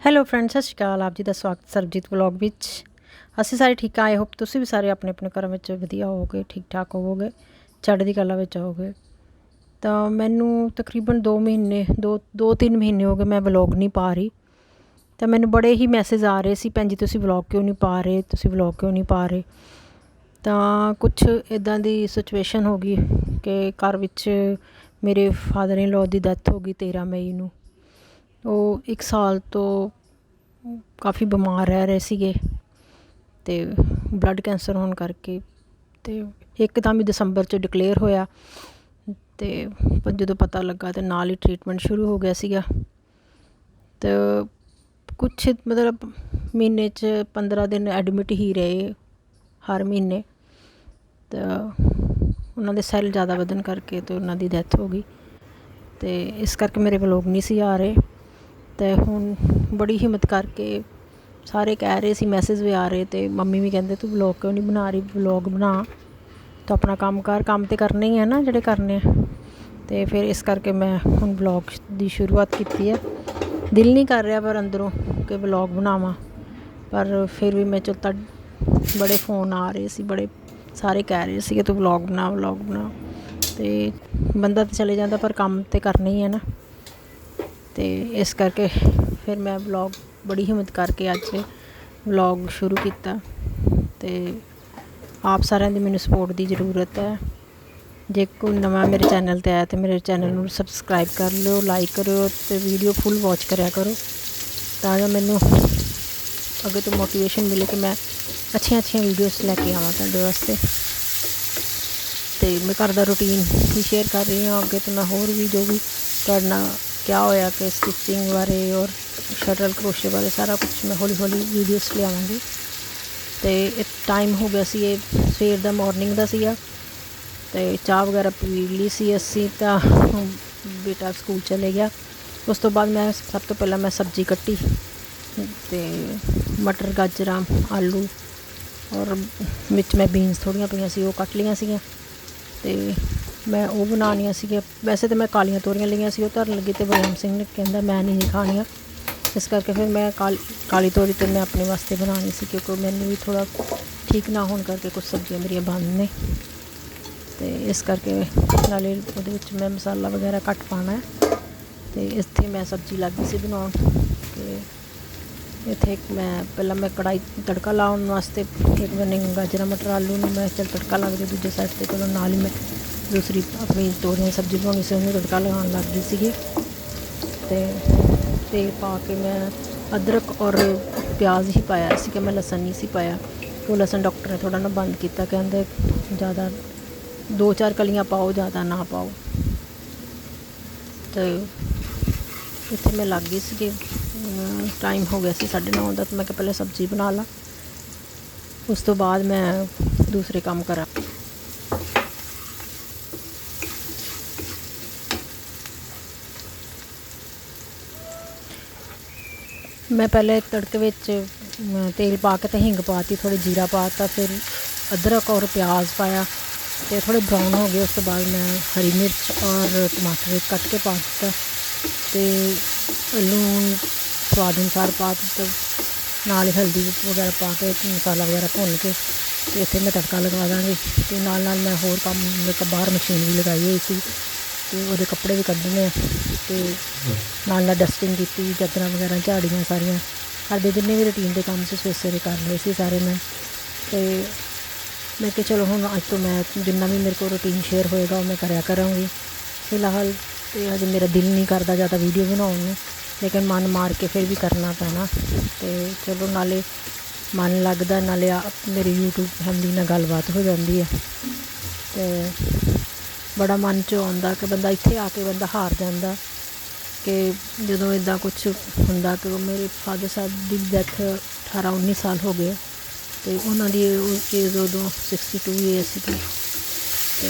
Hello friends ਸਤਿ ਸ਼੍ਰੀ ਅਕਾਲ। ਆਪ ਜੀ ਦਾ ਸਵਾਗਤ ਸਰਬਜੀਤ ਵਲੌਗ ਵਿੱਚ। ਅਸੀਂ ਸਾਰੇ ਠੀਕ ਆਏ ਹੋਪ ਤੁਸੀਂ ਵੀ ਸਾਰੇ ਆਪਣੇ ਆਪਣੇ ਘਰਾਂ ਵਿੱਚ ਵਧੀਆ ਹੋਵੋਗੇ, ਠੀਕ ਠਾਕ ਹੋਵੋਗੇ, ਚੜ੍ਹਦੀ ਕਲਾ ਵਿੱਚ ਹੋਵੋਗੇ ਤਾਂ ਮੈਨੂੰ ਤਕਰੀਬਨ 2 ਮਹੀਨੇ 2 2-3 ਮਹੀਨੇ ਹੋ ਗਏ ਮੈਂ ਵਲੌਗ ਨਹੀਂ ਪਾ ਰਹੀ। ਤਾਂ ਮੈਨੂੰ ਬੜੇ ਹੀ ਮੈਸੇਜ ਆ ਰਹੇ ਸੀ, ਭੈਣ ਜੀ ਤੁਸੀਂ ਵਲੌਗ ਕਿਉਂ ਨਹੀਂ ਪਾ ਰਹੇ, ਤੁਸੀਂ ਵਲੌਗ ਕਿਉਂ ਨਹੀਂ ਪਾ ਰਹੇ? ਤਾਂ ਕੁਝ ਇਦਾਂ ਦੀ ਸਿਚੁਏਸ਼ਨ ਹੋ ਗਈ ਕਿ ਘਰ ਵਿੱਚ ਮੇਰੇ ਫਾਦਰ ਇਨ ਲਾਅ ਦੀ ਡੈਥ ਹੋ ਗਈ 13 ਮਈ ਨੂੰ। ਉਹ ਇੱਕ ਸਾਲ ਤੋਂ ਕਾਫੀ ਬਿਮਾਰ ਰਹਿ ਰਹੇ ਸੀਗੇ ਅਤੇ ਬਲੱਡ ਕੈਂਸਰ ਹੋਣ ਕਰਕੇ ਤੇ ਇੱਕਦਮ ਹੀ ਦਸੰਬਰ ਚ ਡਿਕਲੇਅਰ ਹੋਇਆ ਅਤੇ ਪਰ ਜਦੋਂ ਪਤਾ ਲੱਗਾ ਤਾਂ ਨਾਲ ਹੀ ਟ੍ਰੀਟਮੈਂਟ ਸ਼ੁਰੂ ਹੋ ਗਿਆ ਸੀਗਾ। ਤੇ ਕੁਛ ਮਤਲਬ ਮਹੀਨੇ ਚ 15 ਦਿਨ ਐਡਮਿਟ ਹੀ ਰਹੇ ਹਰ ਮਹੀਨੇ। ਤਾਂ ਉਹਨਾਂ ਦੇ ਸੈੱਲ ਜ਼ਿਆਦਾ ਵਧਣ ਕਰਕੇ ਤੇ ਉਹਨਾਂ ਦੀ ਡੈਥ ਹੋ ਗਈ। ਤੇ ਇਸ ਕਰਕੇ ਮੇਰੇ ਵਲੋਗ ਨਹੀਂ ਸੀ ਆ ਰਹੇ। ਅਤੇ ਹੁਣ ਬੜੀ ਹਿੰਮਤ ਕਰਕੇ ਸਾਰੇ ਕਹਿ ਰਹੇ ਸੀ ਮੈਸੇਜ ਵੀ ਆ ਰਹੇ ਅਤੇ ਮੰਮੀ ਵੀ ਕਹਿੰਦੇ, ਤੂੰ ਵਲੋਗ ਕਿਉਂ ਨਹੀਂ ਬਣਾ ਰਹੀ? ਵਲੋਗ ਬਣਾ। ਤੂੰ ਆਪਣਾ ਕੰਮ ਕਰ, ਕੰਮ ਤਾਂ ਕਰਨੇ ਹੀ ਆ ਨਾ ਜਿਹੜੇ ਕਰਨੇ ਆ। ਤੇ ਫਿਰ ਇਸ ਕਰਕੇ ਮੈਂ ਹੁਣ ਵਲੋਗ ਦੀ ਸ਼ੁਰੂਆਤ ਕੀਤੀ ਹੈ। ਦਿਲ ਨਹੀਂ ਕਰ ਰਿਹਾ ਪਰ ਅੰਦਰੋਂ ਕਿ ਵਲੋਗ ਬਣਾਵਾਂ। ਪਰ ਫਿਰ ਵੀ ਮੈਂ ਚਲਤਾ, ਬੜੇ ਫੋਨ ਆ ਰਹੇ ਸੀ, ਬੜੇ ਸਾਰੇ ਕਹਿ ਰਹੇ ਸੀ ਕਿ ਤੂੰ ਵਲੌਗ ਬਣਾ ਵਲੌਗ ਬਣਾ। ਤੇ ਬੰਦਾ ਤਾਂ ਚਲੇ ਜਾਂਦਾ ਪਰ ਕੰਮ ਤੇ ਕਰਨਾ ਹੀ ਹੈ ਨਾ। ਅਤੇ ਇਸ ਕਰਕੇ ਫਿਰ ਮੈਂ ਵਲੋਗ ਬੜੀ ਹਿੰਮਤ ਕਰਕੇ ਅੱਜ ਵਲੋਗ ਸ਼ੁਰੂ ਕੀਤਾ ਅਤੇ ਆਪ ਸਾਰਿਆਂ ਦੀ ਮੈਨੂੰ ਸਪੋਰਟ ਦੀ ਜ਼ਰੂਰਤ ਹੈ। ਜੇ ਕੋਈ ਨਵਾਂ ਮੇਰੇ ਚੈਨਲ ਤੇ ਆਇਆ ਤੇ ਮੇਰੇ ਚੈਨਲ ਨੂੰ ਸਬਸਕ੍ਰਾਈਬ ਕਰ ਲਿਓ ਲਾਈਕ ਕਰਿਓ ਤੇ ਵੀਡੀਓ ਫੁੱਲ ਵਾਚ ਕਰਿਆ ਕਰੋ। ਤਾਂ ਜੋ ਮੈਨੂੰ ਅੱਗੇ ਤੋਂ ਮੋਟੀਵੇਸ਼ਨ ਮਿਲੇ ਕਿ ਮੈਂ ਅੱਛੀਆਂ ਅੱਛੀਆਂ ਵੀਡੀਓਜ਼ ਲੈ ਕੇ ਆਵਾਂ ਤੁਹਾਡੇ ਵਾਸਤੇ। ਤੇ ਮੈਂ ਘਰ ਦਾ ਰੁਟੀਨ ਵੀ ਸ਼ੇਅਰ ਕਰ ਰਹੀ ਹਾਂ, ਅੱਗੇ ਤੋਂ ਮੈਂ ਹੋਰ ਵੀ ਜੋ ਵੀ ਤੁਹਾਡੇ ਨਾਲ ਕਿਆ ਹੋਇਆ ਕਿ ਸਟਿਚਿੰਗ ਬਾਰੇ ਔਰ ਸ਼ਟਲ ਕਰੋਸ਼ੇ ਬਾਰੇ ਸਾਰਾ ਕੁਝ ਮੈਂ ਹੌਲੀ ਹੌਲੀ ਵੀਡੀਓਸ ਲਿਆਵਾਂਗੀ ਤੇ ਇਹ ਟਾਈਮ ਹੋ ਗਿਆ ਸੀ ਇਹ ਸਵੇਰ ਦਾ ਮਾਰਨਿੰਗ ਦਾ ਸੀਗਾ ਤੇ ਚਾਹ ਵਗੈਰਾ ਪੀ ਲਈ ਸੀ ਅਸੀਂ ਤਾਂ ਬੇਟਾ ਸਕੂਲ ਚਲੇ ਗਿਆ ਉਸ ਤੋਂ ਬਾਅਦ ਮੈਂ ਸਭ ਤੋਂ ਪਹਿਲਾਂ ਮੈਂ ਸਬਜ਼ੀ ਕੱਟੀ ਤੇ ਮਟਰ ਗਾਜਰਾਂ ਆਲੂ ਔਰ ਵਿੱਚ ਮੈਂ ਬੀਨਸ ਥੋੜੀਆਂ ਪਈਆਂ ਸੀ ਉਹ ਕੱਟ ਲਈਆਂ ਸੀਗੀਆਂ ਤੇ ਮੈਂ ਉਹ ਬਣਾਉਣੀਆਂ ਸੀਗੀਆਂ। ਵੈਸੇ ਤਾਂ ਮੈਂ ਕਾਲੀਆਂ ਤੋਰੀਆਂ ਲਈਆਂ ਸੀ, ਉਹ ਧਰਨ ਲੱਗੀ ਤੇ ਬਲਰਾਮ ਸਿੰਘ ਨੇ ਕਹਿੰਦਾ ਮੈਂ ਨਹੀਂ ਖਾਣੀਆਂ। ਇਸ ਕਰਕੇ ਫਿਰ ਮੈਂ ਕਾਲੀ ਕਾਲੀ ਤੋਰੀ ਤੇ ਮੈਂ ਆਪਣੇ ਵਾਸਤੇ ਬਣਾਉਣੀ ਸੀ ਕਿਉਂਕਿ ਮੈਨੂੰ ਵੀ ਥੋੜਾ ਠੀਕ ਨਾ ਹੋਣ ਕਰਕੇ ਕੁਝ ਸਬਜ਼ੀਆਂ ਮੇਰੀਆਂ ਬੰਦ ਨੇ। ਤੇ ਇਸ ਕਰਕੇ ਨਾਲੇ ਉਹਦੇ ਵਿੱਚ ਮੈਂ ਮਸਾਲਾ ਵਗੈਰਾ ਘੱਟ ਪਾਣਾ ਹੈ। ਤੇ ਇੱਥੇ ਮੈਂ ਸਬਜ਼ੀ ਲੱਗ ਗਈ ਸੀ ਬਣਾਉਣ। ਤੇ ਇੱਥੇ ਮੈਂ, ਪਹਿਲਾਂ ਮੈਂ ਕੜਾਈ ਤੜਕਾ ਲਾਉਣ ਵਾਸਤੇ ਇੱਕ ਬਣੇ ਗਾਜਰਾਂ ਮਟਰ ਆਲੂ ਨੂੰ ਮੈਂ ਚਲ ਤੜਕਾ ਲੱਗ ਗਿਆ ਦੂਜੇ ਸਾਈਡ ਤੇ ਚਲੋ ਨਾਲ ਹੀ ਮੈਂ ਦੂਸਰੀ ਆਪਣੀ ਤੋਰੀਆਂ ਸਬਜ਼ੀ ਬਣਾਉਣੀ ਸੀ, ਉਹਨੂੰ ਤੜਕਾ ਲਗਾਉਣ ਲੱਗ ਗਈ ਸੀਗੀ। ਤੇ ਤੇਲ ਪਾ ਕੇ ਮੈਂ ਅਦਰਕ ਔਰ ਪਿਆਜ਼ ਹੀ ਪਾਇਆ ਸੀ ਕਿ ਮੈਂ ਲਸਣ ਨਹੀਂ ਸੀ ਪਾਇਆ। ਉਹ ਲਸਣ ਡਾਕਟਰ ਨੇ ਥੋੜਾ ਨਾ ਬੰਦ ਕੀਤਾ, ਕਹਿੰਦੇ ਜ਼ਿਆਦਾ ਦੋ ਚਾਰ ਕਲੀਆਂ ਪਾਓ, ਜ਼ਿਆਦਾ ਨਾ ਪਾਓ। ਤੇ ਇੱਥੇ ਮੈਂ ਲੱਗ ਗਈ ਸੀ ਕਿ ਟਾਈਮ ਹੋ ਗਿਆ ਸੀ 9:30 ਦਾ, ਤੇ ਮੈਂ ਕਿਹਾ ਪਹਿਲੇ ਸਬਜ਼ੀ ਬਣਾ ਲਾਂ। ਉਸ ਤੋਂ ਬਾਅਦ ਮੈਂ ਦੂਸਰੇ ਕੰਮ ਕਰਾਂ। ਮੈਂ ਪਹਿਲੇ ਤੜਕੇ ਵਿੱਚ ਤੇਲ ਪਾ ਕੇ ਤੇ ਹਿੰਗ ਪਾਤੀ ਥੋੜੀ ਜੀਰਾ ਪਾਤਾ, ਫਿਰ ਅਦਰਕ ਔਰ ਪਿਆਜ਼ ਪਾਇਆ ਅਤੇ ਥੋੜ੍ਹੇ ਬਰਾਊਨ ਹੋ ਗਏ, ਉਸ ਤੋਂ ਬਾਅਦ ਮੈਂ ਹਰੀ ਮਿਰਚ ਔਰ ਟਮਾਟਰ ਕੱਟ ਕੇ ਪਾ ਦਿੱਤਾ ਅਤੇ ਲੂਣ ਸਵਾਦ ਅਨੁਸਾਰ ਪਾ ਦਿੱਤਾ, ਨਾਲ ਹੀ ਹਲਦੀ ਵਗੈਰਾ ਪਾ ਕੇ, ਮਸਾਲਾ ਵਗੈਰਾ ਭੁੰਨ ਕੇ ਤੇ ਇੱਥੇ ਮੈਂ ਤੜਕਾ ਲਗਾ ਦਾਂਗੀ ਤੇ ਨਾਲ ਨਾਲ ਮੈਂ ਹੋਰ ਕੰਮ ਇੱਕ ਬਾਹਰ ਮਸ਼ੀਨ ਵੀ ਲਗਾਈ ਹੋਈ ਸੀ। ਤੇ ਉਹਦੇ ਕੱਪੜੇ ਵੀ ਕੱਢਣੇ ਆ ਤੇ ਨਾਲ ਨਾਲ ਡਸਟਿੰਗ ਕੀਤੀ, ਚਾਦਰਾਂ ਵਗੈਰਾ ਝਾੜੀਆਂ ਸਾਰੀਆਂ। ਘਰ ਦੇ ਜਿੰਨੇ ਵੀ ਰੁਟੀਨ ਦੇ ਕੰਮ ਸੀ ਸਵੇਰੇ ਸਵੇਰੇ ਕਰ ਲਏ ਸੀ ਸਾਰੇ ਮੈਂ। ਤੇ ਮੈਂ ਕਿ ਚਲੋ ਹੁਣ ਅੱਜ ਤੋਂ ਮੈਂ ਜਿੰਨਾ ਵੀ ਮੇਰੇ ਕੋਲ ਰੁਟੀਨ ਸ਼ੇਅਰ ਹੋਏਗਾ, ਉਹ ਮੈਂ ਕਰਿਆ ਕਰਾਂਗੀ। ਫਿਲਹਾਲ ਤੇ ਹਜੇ ਮੇਰਾ ਦਿਲ ਨਹੀਂ ਕਰਦਾ ਜ਼ਿਆਦਾ ਵੀਡੀਓ ਬਣਾਉਣ ਨੂੰ, ਲੇਕਿਨ ਮਨ ਮਾਰ ਕੇ ਫਿਰ ਵੀ ਕਰਨਾ ਪੈਣਾ। ਤੇ ਚਲੋ ਨਾਲੇ ਮਨ ਲੱਗਦਾ, ਨਾਲੇ ਆ, ਮੇਰੀ YouTube ਫੈਮਿਲੀ ਨਾਲ ਗੱਲਬਾਤ ਹੋ ਜਾਂਦੀ ਹੈ। ਤੇ ਬੜਾ ਮਨ 'ਚ ਆਉਂਦਾ ਕਿ ਬੰਦਾ ਇੱਥੇ ਆ ਕੇ ਬੰਦਾ ਹਾਰ ਜਾਂਦਾ, ਕਿ ਜਦੋਂ ਇੱਦਾਂ ਕੁਝ ਹੁੰਦਾ ਕਿ ਮੇਰੇ ਫਾਦਰ ਸਾਹਿਬ ਦੀ ਡੈਥ 18 19 ਸਾਲ ਹੋ ਗਏ ਤੇ ਉਹਨਾਂ ਦੀ ਏਜ ਉਦੋਂ 62 ਏਜ ਸੀ। ਤੇ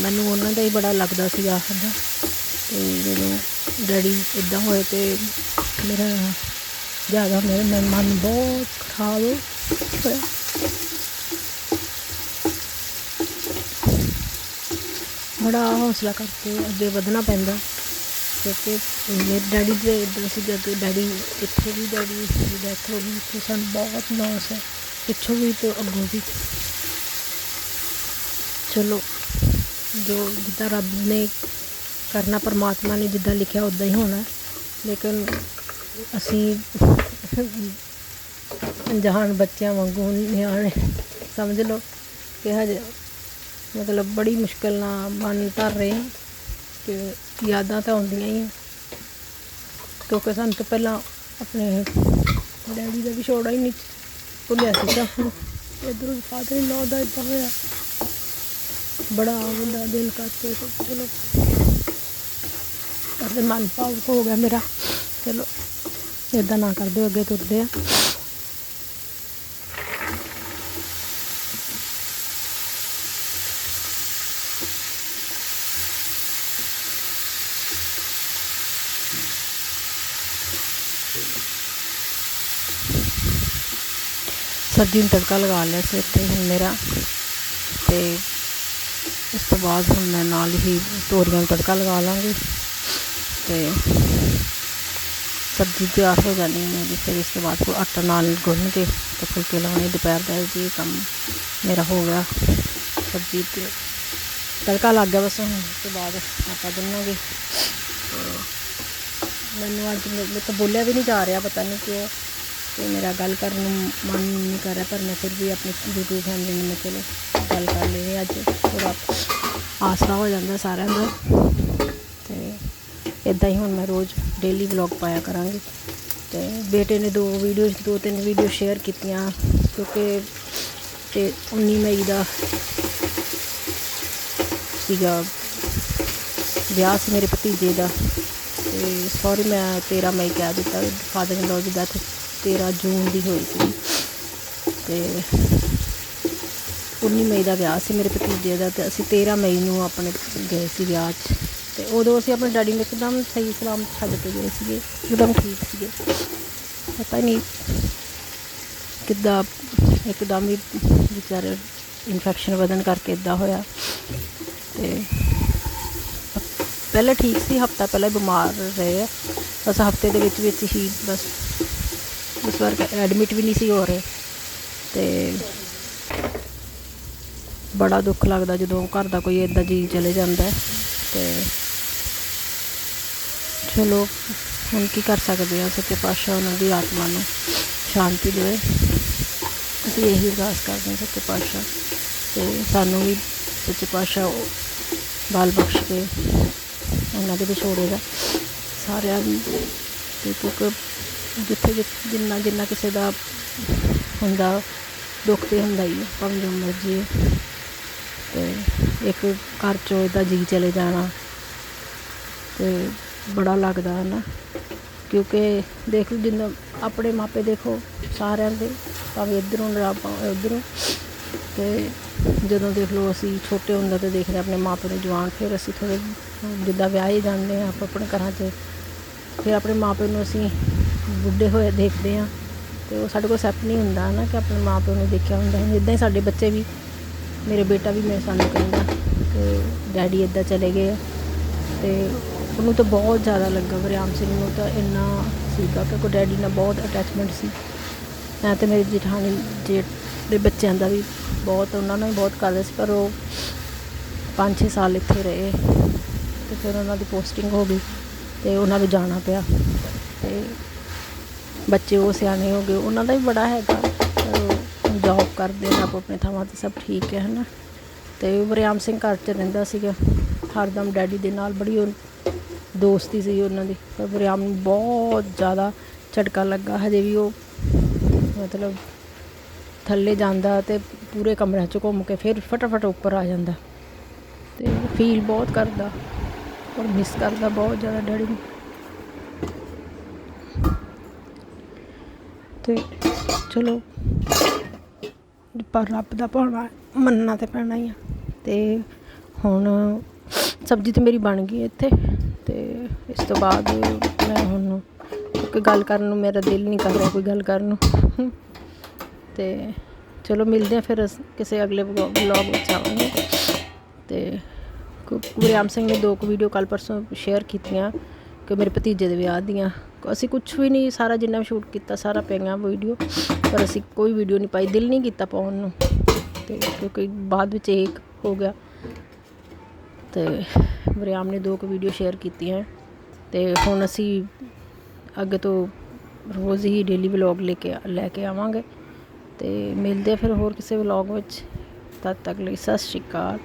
ਮੈਨੂੰ ਉਹਨਾਂ ਦਾ ਹੀ ਬੜਾ ਲੱਗਦਾ ਸੀ ਆਖਰ ਦਾ ਤੇ ਜਦੋਂ ਡੈਡੀ ਇਦਾਂ ਹੋਏ ਤੇ ਮੇਰਾ ਜ਼ਿਆਦਾ ਮੇਰੇ ਮਨ ਮਨ ਬਹੁਤ ਖਰਾਬ ਹੋਇਆ। ਬੜਾ ਹੌਸਲਾ ਕਰਕੇ ਅੱਗੇ ਵਧਣਾ ਪੈਂਦਾ। ਕਿਉਂਕਿ ਮੇਰੇ ਡੈਡੀ ਦੇ ਇਦਾਂ ਸੀਗਾ ਕਿ ਡੈਡੀ ਇੱਥੇ ਵੀ, ਡੈਡੀ ਦੀ ਡੈਥ ਹੋ ਗਈ, ਤੇ ਸਾਨੂੰ ਬਹੁਤ ਲੋਸ ਹੈ। ਪਿੱਛੋਂ ਵੀ ਤੇ ਅੱਗੋਂ ਵੀ। ਚਲੋ, ਜੋ ਜਿੱਦਾਂ ਰੱਬ ਨੇ ਕਰਨਾ, ਪਰਮਾਤਮਾ ਨੇ ਜਿੱਦਾਂ ਲਿਖਿਆ ਉਦਾਂ ਹੀ ਹੋਣਾ। ਲੇਕਿਨ ਅਸੀਂ ਜਹਾਨ ਬੱਚਿਆਂ ਵਾਂਗੂ ਨਿਆਣੇ ਸਮਝ ਲਓ ਕਿ ਹਜੇ ਮਤਲਬ ਬੜੀ ਮੁਸ਼ਕਿਲ ਨਾਲ ਮਨ ਧਰ ਰਹੇ ਹਾਂ ਕਿ ਯਾਦਾਂ ਤਾਂ ਆਉਂਦੀਆਂ ਹੀ ਆ। ਕਿਉਂਕਿ ਸਾਨੂੰ ਤਾਂ ਪਹਿਲਾਂ ਆਪਣੇ ਡੈਡੀ ਦਾ ਵੀ ਛੋੜਾ ਹੀ ਨਹੀਂ ਭੁੱਲਿਆ ਸੀ ਤਾਂ ਇਧਰੋਂ ਫਾਦਰ ਇਨ ਲਾਅ ਦਾ ਇੱਦਾਂ ਹੋਇਆ। ਬੜਾ ਵੱਡਾ ਦਿਲ ਕਰਕੇ ਚਲੋ। ਪਰ ਮਨ ਭਾਵੁਕ ਹੋ ਗਿਆ ਮੇਰਾ। ਚਲੋ ਇਦਾਂ ਨਾ ਕਰਦੇ ਅੱਗੇ ਤੁਰਦੇ ਆ। ਸਬਜ਼ੀ ਨੂੰ ਤੜਕਾ ਲਗਾ ਲਿਆ ਸੀ ਇੱਥੇ ਹੁਣ ਮੇਰਾ ਤੇ ਇਸ ਤੋਂ ਬਾਅਦ ਹੁਣ ਮੈਂ ਨਾਲ ਹੀ ਤੋਰੀਆਂ ਨੂੰ ਤੜਕਾ ਲਗਾ ਲਾਂਗੀ ਤੇ ਸਬਜ਼ੀ ਤਿਆਰ ਹੋ ਜਾਣੀ ਹੈ ਮੇਰੀ, ਫਿਰ ਇਸ ਤੋਂ ਬਾਅਦ ਕੋ ਆਟਾ ਨਾਲ ਗੁੰਨ ਕੇ ਤੇ ਫੁਲਕੇ ਲਾਉਣੇ, ਦੁਪਹਿਰ ਦਾ ਜੀ ਕੰਮ ਮੇਰਾ ਹੋ ਗਿਆ ਸਬਜ਼ੀ ਤੇ ਤੜਕਾ ਲੱਗ ਗਿਆ ਬਸ ਹੁਣ ਉਸ ਤੋਂ ਬਾਅਦ ਆਟਾ ਗੁੰਨਾਂਗੇ ਮੈਨੂੰ ਅੱਜ ਮੇਰੇ ਤੋਂ ਬੋਲਿਆ ਵੀ ਨਹੀਂ ਜਾ ਰਿਹਾ, ਪਤਾ ਨਹੀਂ ਕਿਉਂ। ਤੇ ਮੇਰਾ ਗੱਲ ਕਰਨ ਨੂੰ ਮਨ ਨਹੀਂ ਕਰ ਰਿਹਾ, ਪਰ ਮੈਂ ਫਿਰ ਵੀ ਆਪਣੀ YouTube ਫੈਮਿਲੀ ਨੂੰ ਮੈਂ ਚਲੋ ਗੱਲ ਕਰ ਲਈ ਅੱਜ। ਥੋੜਾ ਆਸਰਾ ਹੋ ਜਾਂਦਾ ਸਾਰਿਆਂ ਦਾ। ਤੇ ਇਦਾਂ ਹੀ ਹੁਣ ਮੈਂ ਰੋਜ਼ ਡੇਲੀ ਵਲੌਗ ਪਾਇਆ ਕਰਾਂਗੀ। ਤੇ ਬੇਟੇ ਨੇ ਦੋ ਵੀਡੀਓਜ਼ ਦੋ ਤਿੰਨ ਵੀਡੀਓ ਸ਼ੇਅਰ ਕੀਤੀਆਂ, ਕਿਉਂਕਿ ਤੇ 19 ਮਈ ਦਾ ਸੀਗਾ ਵਿਆਹ ਸੀ ਮੇਰੇ ਭਤੀਜੇ ਦਾ। ਅਤੇ ਸੋਰੀ ਮੈਂ 13 ਮਈ ਕਹਿ ਦਿੱਤਾ ਫਾਦਰ ਇਨ ਲਾਅ ਦੀ ਡੈਥ 13 ਜੂਨ ਦੀ ਹੋਈ ਸੀ। ਅਤੇ 19 ਮਈ ਦਾ ਵਿਆਹ ਸੀ ਮੇਰੇ ਭਤੀਜੇ ਦਾ ਤੇ ਅਸੀਂ 13 ਮਈ ਨੂੰ ਆਪਣੇ ਗਏ ਸੀ ਵਿਆਹ 'ਚ। ਤੇ ਉਦੋਂ ਅਸੀਂ ਆਪਣੇ ਡੈਡੀ ਨੂੰ ਇੱਕਦਮ ਸਹੀ ਸਲਾਮ ਛੱਡ ਕੇ ਗਏ ਸੀਗੇ, ਇੱਕਦਮ ਠੀਕ ਸੀਗੇ। ਪਤਾ ਹੀ ਨਹੀਂ ਕਿੱਦਾਂ ਇੱਕਦਮ ਹੀ ਵਿਚਾਰੇ ਇਨਫੈਕਸ਼ਨ ਵਧਣ ਕਰਕੇ ਇਦਾਂ ਹੋਇਆ। ਤੇ ਪਹਿਲਾਂ ਠੀਕ ਸੀ, ਹਫਤਾ ਪਹਿਲਾਂ ਬਿਮਾਰ ਰਹੇ ਆ। ਬਸ ਹਫ਼ਤੇ ਦੇ ਵਿੱਚ ਵਿੱਚ ਹੀ ਬਸ, ਇਸ ਵਾਰ ਐਡਮਿਟ ਵੀ ਨਹੀਂ ਸੀ ਹੋ ਰਹੇ। ਤੇ ਬੜਾ ਦੁੱਖ ਲੱਗਦਾ ਜਦੋਂ ਘਰ ਦਾ ਕੋਈ ਇਦਾਂ ਜੀ ਚਲੇ ਜਾਂਦਾ ਹੈ। ਤੇ ਚਲੋ, ਹੁਣ ਕੀ ਕਰ ਸਕਦੇ ਆ ਸੱਚੇ ਪਾਤਸ਼ਾਹ ਉਹਨਾਂ ਦੀ ਆਤਮਾ ਨੂੰ ਸ਼ਾਂਤੀ ਦੇਵੇ। ਅਸੀਂ ਇਹੀ ਅਰਦਾਸ ਕਰਦੇ ਹਾਂ ਸੱਚੇ ਪਾਤਸ਼ਾਹ। ਤੇ ਸਾਨੂੰ ਵੀ ਸੱਚੇ ਪਾਤਸ਼ਾਹ ਬਾਲ ਬਖਸ਼। ਕੇ ਉਹਨਾਂ ਦੇ ਵਿਛੋੜੇ ਦਾ। ਸਾਰਿਆਂ ਨੂੰ ਤੇ ਕਿਉਂਕਿ ਜਿੱਥੇ ਜਿ- ਜਿੰਨਾ ਜਿੰਨਾ ਕਿਸੇ ਦਾ ਹੁੰਦਾ ਦੁੱਖ ਤੇ ਹੁੰਦਾ ਹੀ ਹੈ, ਭਾਵੇਂ ਜੋ ਮਰਜ਼ੀ ਹੈ। ਤੇ ਇੱਕ ਘਰ ਚੋਂ ਇਦਾਂ ਜੀ ਚਲੇ ਜਾਣਾ ਤੇ ਬੜਾ ਲੱਗਦਾ ਹੈ ਨਾ ਕਿਉਂਕਿ ਦੇਖ ਲਓ ਜਿੰਨਾ ਆਪਣੇ ਮਾਪੇ ਦੇਖੋ ਸਾਰਿਆਂ ਦੇ ਭਾਵੇਂ ਇੱਧਰੋਂ ਜਾਂ ਭਾਵੇਂ ਉੱਧਰੋਂ ਤੇ ਜਦੋਂ ਦੇਖ ਲਓ ਅਸੀਂ ਛੋਟੇ ਹੁੰਦੇ ਤੇ ਦੇਖਦੇ ਆਪਣੇ ਮਾਪੇ ਨੂੰ ਜਵਾਨ, ਫਿਰ ਅਸੀਂ ਥੋੜ੍ਹੇ, ਜਿੱਦਾਂ ਵਿਆਹੇ ਜਾਂਦੇ ਹਾਂ, ਆਪਾਂ ਆਪਣੇ ਘਰਾਂ 'ਚ, ਫਿਰ ਆਪਣੇ ਮਾਪੇ ਨੂੰ ਅਸੀਂ ਬੁੱਢੇ ਹੋਏ ਦੇਖਦੇ ਹਾਂ ਤੇ ਉਹ ਸਾਡੇ ਕੋਲ ਸੈਪ ਨਹੀਂ ਹੁੰਦਾ ਨਾ ਕਿ ਆਪਣੇ ਮਾਪੇ ਨੂੰ ਦੇਖਿਆ ਹੁੰਦਾ। ਇਦਾਂ ਹੀ ਸਾਡੇ ਬੱਚੇ ਵੀ, ਮੇਰੇ ਬੇਟਾ ਵੀ ਮੇਰੇ ਸਾਨੂੰ ਕਹਿੰਦਾ ਕਿ ਡੈਡੀ ਇੱਦਾਂ ਚਲੇ ਗਏ ਆ ਤੇ ਉਹਨੂੰ ਤਾਂ ਬਹੁਤ ਜ਼ਿਆਦਾ ਲੱਗਾ ਵਰਿਆਮ ਸਿੰਘ ਨੂੰ ਤਾਂ ਇੰਨਾ ਸੀਗਾ ਕਿ ਕੋਈ ਡੈਡੀ ਨਾਲ ਬਹੁਤ ਅਟੈਚਮੈਂਟ ਸੀ। ਮੈਂ ਤੇ ਮੇਰੀ ਜਠਾਣੀ, ਜੇਠ ਦੇ ਬੱਚਿਆਂ ਦਾ ਵੀ ਬਹੁਤ, ਉਹਨਾਂ ਨਾਲ ਵੀ ਬਹੁਤ ਕਰਦੇ ਸੀ, ਪਰ ਉਹ 5-6 ਸਾਲ ਇੱਥੇ ਰਹੇ ਤੇ ਫਿਰ ਉਹਨਾਂ ਦੀ ਪੋਸਟਿੰਗ ਹੋ ਗਈ ਤੇ ਉਹਨਾਂ ਨੂੰ ਜਾਣਾ ਪਿਆ ਤੇ ਬੱਚੇ ਉਹ ਸਿਆਣੇ ਹੋ ਗਏ, ਉਹਨਾਂ ਦਾ ਵੀ ਬੜਾ ਹੈਗਾ ਜੌਬ ਕਰਦੇ ਨੇ, ਆਪੋ ਆਪਣੇ ਥਾਵਾਂ ਤੇ ਸਭ ਠੀਕ ਹੈ, ਹਨਾ। ਤੇ ਵਰਿਆਮ ਸਿੰਘ ਘਰ 'ਚ ਰਹਿੰਦਾ ਸੀਗਾ, ਹਰਦਮ ਡੈਡੀ ਦੇ ਨਾਲ ਬੜੀ ਉਹ ਦੋਸਤੀ ਸੀ ਉਹਨਾਂ ਦੀ, ਪਰ ਵਰਿਆਮ ਨੂੰ ਬਹੁਤ ਜ਼ਿਆਦਾ ਝਟਕਾ ਲੱਗਾ, ਹਜੇ ਵੀ ਉਹ ਮਤਲਬ ਥੱਲੇ ਜਾਂਦਾ ਤੇ ਪੂਰੇ ਕਮਰਿਆਂ 'ਚ ਘੁੰਮ ਕੇ ਫਿਰ ਫਟਾਫਟ ਉੱਪਰ ਆ ਜਾਂਦਾ। ਤੇ ਫੀਲ ਬਹੁਤ ਕਰਦਾ ਔਰ ਮਿਸ ਕਰਦਾ ਬਹੁਤ ਜ਼ਿਆਦਾ ਡੈਡੀ ਨੂੰ। ਤੇ ਚਲੋ, ਪਰ ਰੱਬ ਦਾ ਭਾਣਾ ਮੰਨਣਾ ਤੇ ਪੈਣਾ ਹੀ ਆ। ਤੇ ਹੁਣ ਸਬਜ਼ੀ ਤੇ ਮੇਰੀ ਬਣ ਗਈ ਇੱਥੇ ਤੇ ਇਸ ਤੋਂ ਬਾਅਦ ਮੈਂ ਹੁਣ ਕੋਈ ਗੱਲ ਕਰਨ ਨੂੰ ਮੇਰਾ ਦਿਲ ਨਹੀਂ ਕਰ ਰਿਹਾ ਕੋਈ ਗੱਲ ਕਰਨ ਨੂੰ। ਤੇ ਚਲੋ ਮਿਲਦੇ ਆ ਫਿਰ ਅਸ- ਕਿਸੇ ਅਗਲੇ ਵਲੌਗ ਵਿੱਚ ਆਵਾਂਗੇ। ਤੇ ਗੁਰਿਆਮ ਸਿੰਘ ਨੇ ਦੋ ਕੁ ਵੀਡੀਓ ਕੱਲ ਪਰਸੋਂ ਸ਼ੇਅਰ ਕੀਤੀਆਂ ਕਿ ਮੇਰੇ ਭਤੀਜੇ ਦੇ ਵਿਆਹ ਦੀਆਂ। ਅਸੀਂ ਕੁਝ ਵੀ ਨਹੀਂ, ਸਾਰਾ ਜਿੰਨਾ ਸ਼ੂਟ ਕੀਤਾ, ਸਾਰਾ ਪਈਆਂ ਵੀਡੀਓ ਪਰ ਅਸੀਂ ਕੋਈ ਵੀਡੀਓ ਨਹੀਂ ਪਾਈ, ਦਿਲ ਨਹੀਂ ਕੀਤਾ ਪਾਉਣ ਨੂੰ। ਤੇ ਕਿਉਂਕਿ ਬਾਅਦ ਵਿੱਚ ਇਹ ਹੋ ਗਿਆ। ਤੇ ਵਰਿਆਮ ਨੇ ਦੋ ਕੁ ਵੀਡੀਓ ਸ਼ੇਅਰ ਕੀਤੀਆਂ। ਤੇ ਹੁਣ ਅਸੀਂ ਅੱਗੇ ਤੋਂ ਰੋਜ਼ ਹੀ ਡੇਲੀ ਵਲੌਗ ਲੈ ਕੇ ਲੈ ਕੇ ਆਵਾਂਗੇ। ਅਤੇ ਮਿਲਦੇ ਆ ਫਿਰ ਹੋਰ ਕਿਸੇ ਵਲੋਗ ਵਿੱਚ। ਤਦ ਤੱਕ ਲਈ ਸਤਿ ਸ਼੍ਰੀ ਅਕਾਲ।